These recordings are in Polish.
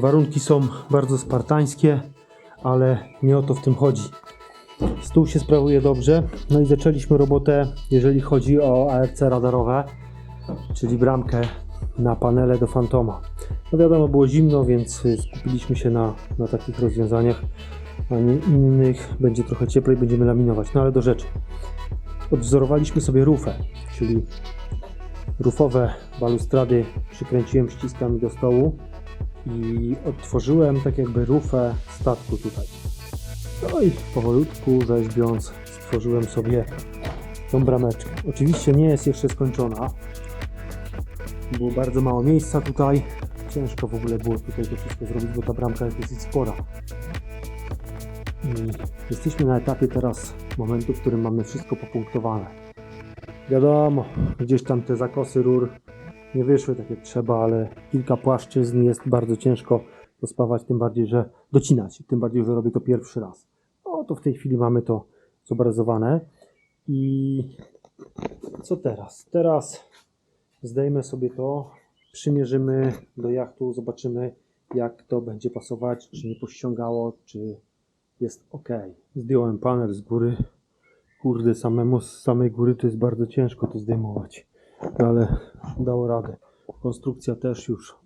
Warunki są bardzo spartańskie, ale nie o to w tym chodzi. Stół się sprawuje dobrze, no i zaczęliśmy robotę, jeżeli chodzi o ARC radarowe, czyli bramkę na panele do Fantoma. No wiadomo, było zimno, więc y, skupiliśmy się na, na takich rozwiązaniach, a nie innych. Będzie trochę cieplej, będziemy laminować. No ale do rzeczy. Odwzorowaliśmy sobie rufę, czyli rufowe balustrady przykręciłem ściskami do stołu i odtworzyłem tak jakby rufę statku tutaj. No i powolutku rzeźbiąc stworzyłem sobie tą brameczkę. Oczywiście nie jest jeszcze skończona. Było bardzo mało miejsca tutaj. Ciężko w ogóle było tutaj to wszystko zrobić, bo ta bramka jest dosyć spora. I jesteśmy na etapie teraz momentu, w którym mamy wszystko popunktowane. Wiadomo, gdzieś tam te zakosy rur nie wyszły tak jak trzeba, ale kilka płaszczyzn jest bardzo ciężko pospawać, tym bardziej, że docinać, tym bardziej, że robię to pierwszy raz. No to w tej chwili mamy to zobrazowane i co teraz? Teraz zdejmę sobie to, przymierzymy do jachtu, zobaczymy jak to będzie pasować, czy nie pościągało, czy jest ok. Zdjąłem panel z góry. Kurde, samemu z samej góry to jest bardzo ciężko to zdejmować, ale dało radę. Konstrukcja też już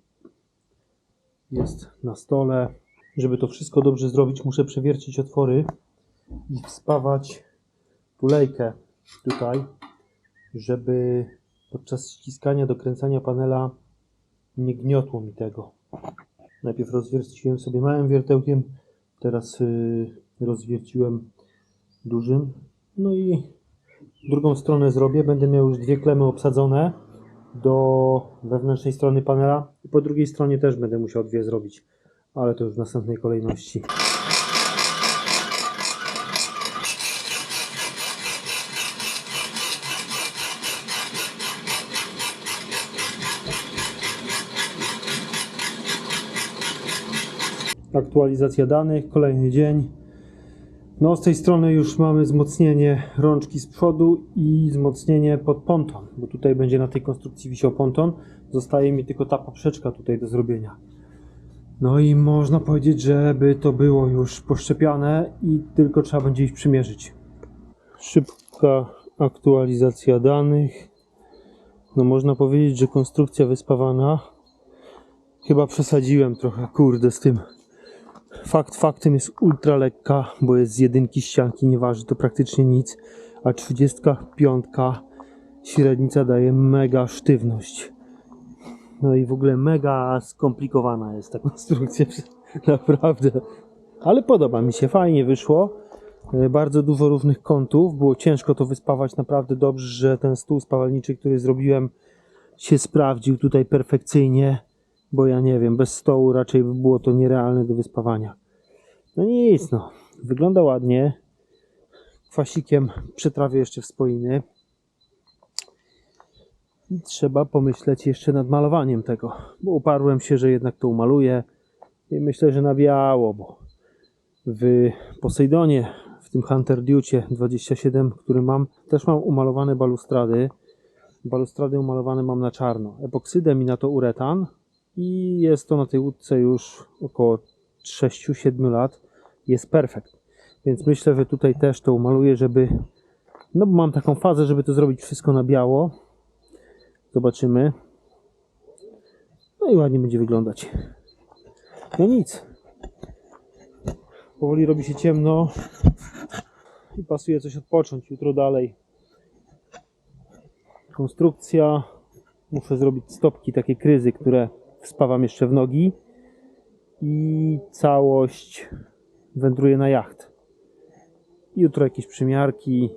jest na stole. Żeby to wszystko dobrze zrobić, muszę przewiercić otwory i wspawać tulejkę tutaj, żeby podczas ściskania, dokręcania panela nie gniotło mi tego. Najpierw rozwierciłem sobie małym wiertełkiem, teraz yy, rozwierciłem dużym. No i drugą stronę zrobię. Będę miał już dwie klemy obsadzone do wewnętrznej strony panela i po drugiej stronie też będę musiał dwie zrobić, ale to już w następnej kolejności. Aktualizacja danych, kolejny dzień. No z tej strony już mamy wzmocnienie rączki z przodu i wzmocnienie pod ponton, bo tutaj będzie na tej konstrukcji wisiał ponton. Zostaje mi tylko ta poprzeczka tutaj do zrobienia. No i można powiedzieć, żeby to było już poszczepiane i tylko trzeba będzie ich przymierzyć. Szybka aktualizacja danych. No można powiedzieć, że konstrukcja wyspawana. Chyba przesadziłem trochę, kurde, z tym. Fakt faktem jest ultra lekka, bo jest z jedynki ścianki, nie waży to praktycznie nic, a 35 średnica daje mega sztywność. No i w ogóle mega skomplikowana jest ta konstrukcja, naprawdę. Ale podoba mi się, fajnie wyszło. E, Bardzo dużo różnych kątów, było ciężko to wyspawać naprawdę dobrze, że ten stół spawalniczy, który zrobiłem się sprawdził tutaj perfekcyjnie bo ja nie wiem, bez stołu raczej by było to nierealne do wyspawania. No nic, no. Wygląda ładnie. Kwasikiem przetrawię jeszcze w spoiny. I trzeba pomyśleć jeszcze nad malowaniem tego, bo uparłem się, że jednak to umaluję. I myślę, że na biało, bo w Posejdonie, w tym Hunter Ducie 27, który mam, też mam umalowane balustrady. Balustrady umalowane mam na czarno. Epoksydem i na to uretan, i jest to na tej łódce już około 6-7 lat. Jest perfekt. Więc myślę, że tutaj też to umaluję, żeby. No bo mam taką fazę, żeby to zrobić wszystko na biało. Zobaczymy. No i ładnie będzie wyglądać. No nic. Powoli robi się ciemno. I pasuje coś odpocząć. Jutro dalej. Konstrukcja. Muszę zrobić stopki, takie kryzy, które spawam jeszcze w nogi i całość wędruje na jacht. Jutro jakieś przymiarki.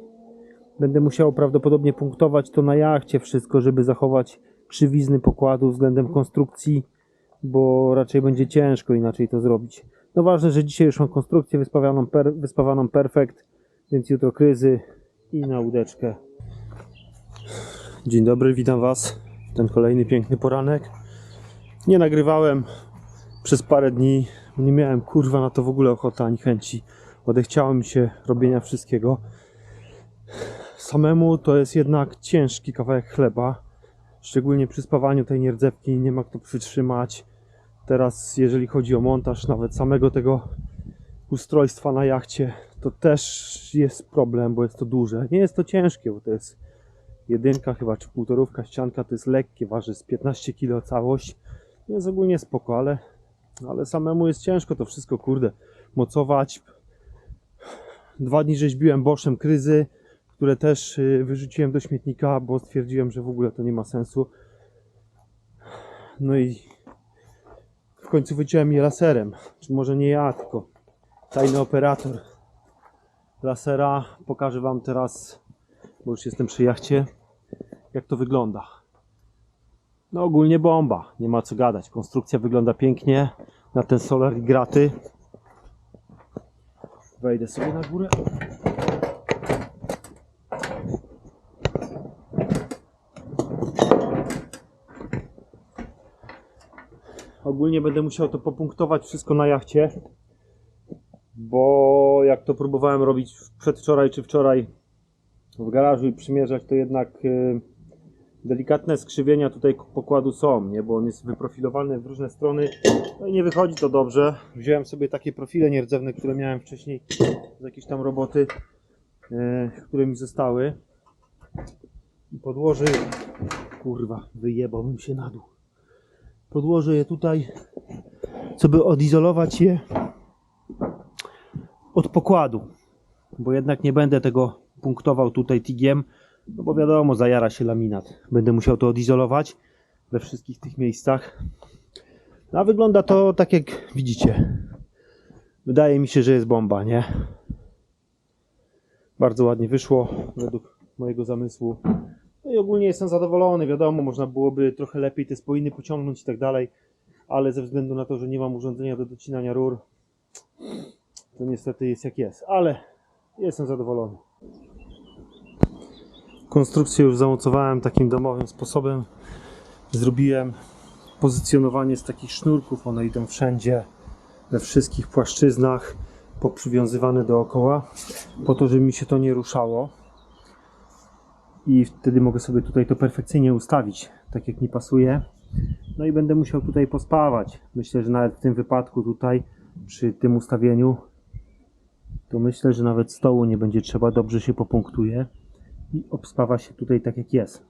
Będę musiał prawdopodobnie punktować to na jachcie wszystko, żeby zachować krzywizny pokładu względem konstrukcji, bo raczej będzie ciężko inaczej to zrobić. No ważne, że dzisiaj już mam konstrukcję wyspawaną, per, wyspawaną perfekt, więc jutro kryzy i na łódeczkę. Dzień dobry, witam Was. Ten kolejny piękny poranek. Nie nagrywałem przez parę dni. Nie miałem kurwa na to w ogóle ochoty ani chęci. Odechciało mi się robienia wszystkiego. Samemu to jest jednak ciężki kawałek chleba. Szczególnie przy spawaniu tej nierdzewki nie ma kto przytrzymać. Teraz, jeżeli chodzi o montaż nawet samego tego ustrojstwa na jachcie, to też jest problem, bo jest to duże. Nie jest to ciężkie, bo to jest jedynka chyba, czy półtorówka ścianka, to jest lekkie, waży z 15 kg całość. Jest ogólnie spoko, ale, ale samemu jest ciężko to wszystko, kurde, mocować. Dwa dni rzeźbiłem Boschem kryzy, które też y, wyrzuciłem do śmietnika, bo stwierdziłem, że w ogóle to nie ma sensu. No i w końcu wyciąłem je laserem. Czy może nie ja, tylko tajny operator lasera. Pokażę Wam teraz, bo już jestem przy jachcie, jak to wygląda. No ogólnie bomba, nie ma co gadać. Konstrukcja wygląda pięknie na ten solar i graty. Wejdę sobie na górę. Ogólnie będę musiał to popunktować wszystko na jachcie, bo jak to próbowałem robić przedwczoraj czy wczoraj w garażu i przymierzać, to jednak y, delikatne skrzywienia tutaj pokładu są, nie? bo on jest wyprofilowany w różne strony no i nie wychodzi to dobrze. Wziąłem sobie takie profile nierdzewne, które miałem wcześniej z jakiejś tam roboty, y, które mi zostały i podłożę je. kurwa, wyjebałbym się na dół podłożę je tutaj, co by odizolować je od pokładu, bo jednak nie będę tego punktował tutaj tigiem, no bo wiadomo, zajara się laminat. Będę musiał to odizolować we wszystkich tych miejscach. No, a wygląda to tak jak widzicie. Wydaje mi się, że jest bomba, nie? Bardzo ładnie wyszło według mojego zamysłu. No i ogólnie jestem zadowolony, wiadomo, można byłoby trochę lepiej te spoiny pociągnąć i tak dalej, ale ze względu na to, że nie mam urządzenia do docinania rur, to niestety jest jak jest, ale jestem zadowolony. Konstrukcję już zamocowałem takim domowym sposobem. Zrobiłem pozycjonowanie z takich sznurków, one idą wszędzie, we wszystkich płaszczyznach, poprzywiązywane dookoła, po to, żeby mi się to nie ruszało i wtedy mogę sobie tutaj to perfekcyjnie ustawić, tak jak mi pasuje. No i będę musiał tutaj pospawać. Myślę, że nawet w tym wypadku tutaj, przy tym ustawieniu, to myślę, że nawet stołu nie będzie trzeba, dobrze się popunktuje i obspawa się tutaj tak jak jest.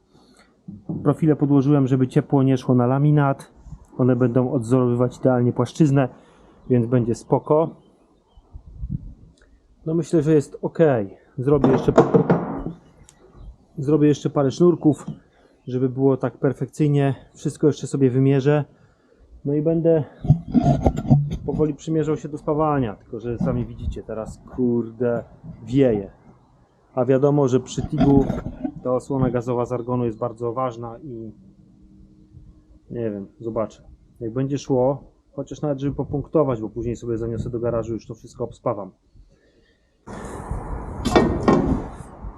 Profile podłożyłem, żeby ciepło nie szło na laminat. One będą odzorowywać idealnie płaszczyznę, więc będzie spoko. No myślę, że jest ok. Zrobię jeszcze Zrobię jeszcze parę sznurków, żeby było tak perfekcyjnie. Wszystko jeszcze sobie wymierzę. No i będę powoli przymierzał się do spawania. Tylko, że sami widzicie, teraz kurde wieje. A wiadomo, że przy tigu ta osłona gazowa z argonu jest bardzo ważna i nie wiem, zobaczę. Jak będzie szło, chociaż nawet żeby popunktować, bo później sobie zaniosę do garażu, już to wszystko obspawam.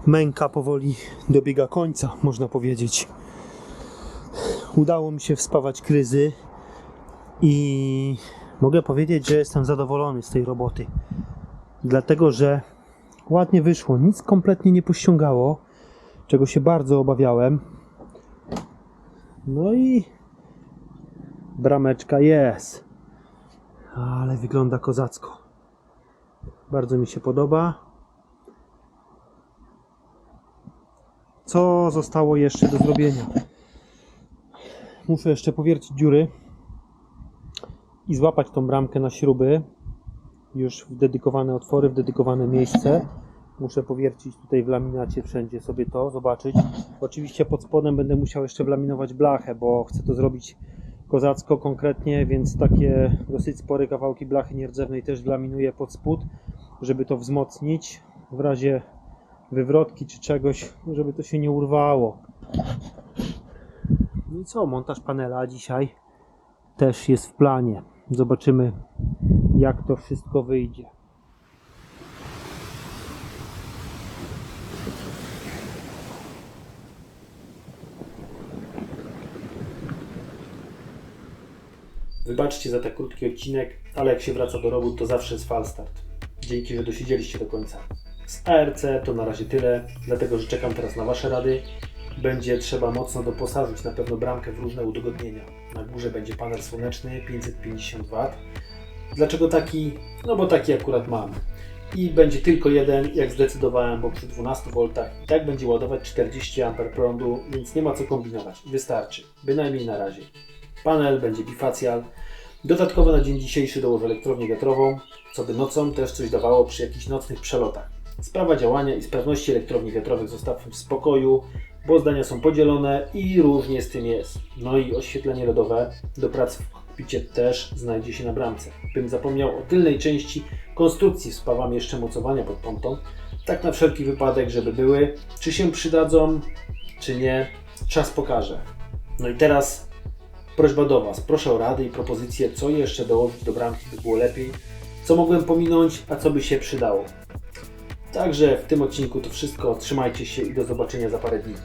męka powoli dobiega końca, można powiedzieć. Udało mi się wspawać kryzy i mogę powiedzieć, że jestem zadowolony z tej roboty. Dlatego, że ładnie wyszło, nic kompletnie nie pościągało, czego się bardzo obawiałem. No i brameczka jest, ale wygląda kozacko. Bardzo mi się podoba. Co zostało jeszcze do zrobienia? Muszę jeszcze powiercić dziury i złapać tą bramkę na śruby. Już w dedykowane otwory, w dedykowane miejsce. Muszę powiercić tutaj w laminacie wszędzie sobie to, zobaczyć. Oczywiście pod spodem będę musiał jeszcze wlaminować blachę, bo chcę to zrobić kozacko konkretnie, więc takie dosyć spore kawałki blachy nierdzewnej też wlaminuję pod spód, żeby to wzmocnić w razie wywrotki czy czegoś, żeby to się nie urwało. No i co, montaż panela dzisiaj też jest w planie. Zobaczymy jak to wszystko wyjdzie. Wybaczcie za tak krótki odcinek, ale jak się wraca do robót, to zawsze jest falstart. Dzięki, że dosiedzieliście do końca. Z ARC to na razie tyle, dlatego że czekam teraz na Wasze rady będzie trzeba mocno doposażyć na pewno bramkę w różne udogodnienia. Na górze będzie panel słoneczny 550 W. Dlaczego taki? No bo taki akurat mam. I będzie tylko jeden, jak zdecydowałem, bo przy 12 V i tak będzie ładować 40 A prądu, więc nie ma co kombinować. Wystarczy, bynajmniej na razie. Panel będzie bifacjal. Dodatkowo na dzień dzisiejszy dołożę elektrownię wiatrową, co by nocą też coś dawało przy jakichś nocnych przelotach. Sprawa działania i sprawności elektrowni wiatrowych zostawmy w spokoju, bo zdania są podzielone i różnie z tym jest. No i oświetlenie LEDowe do prac w kokpicie też znajdzie się na bramce. Bym zapomniał o tylnej części konstrukcji z pawami jeszcze mocowania pod pontą, tak na wszelki wypadek, żeby były. Czy się przydadzą, czy nie, czas pokaże. No i teraz prośba do Was. Proszę o rady i propozycje, co jeszcze dołożyć do bramki, by było lepiej, co mogłem pominąć, a co by się przydało. Także w tym odcinku to wszystko. Trzymajcie się i do zobaczenia za parę dni.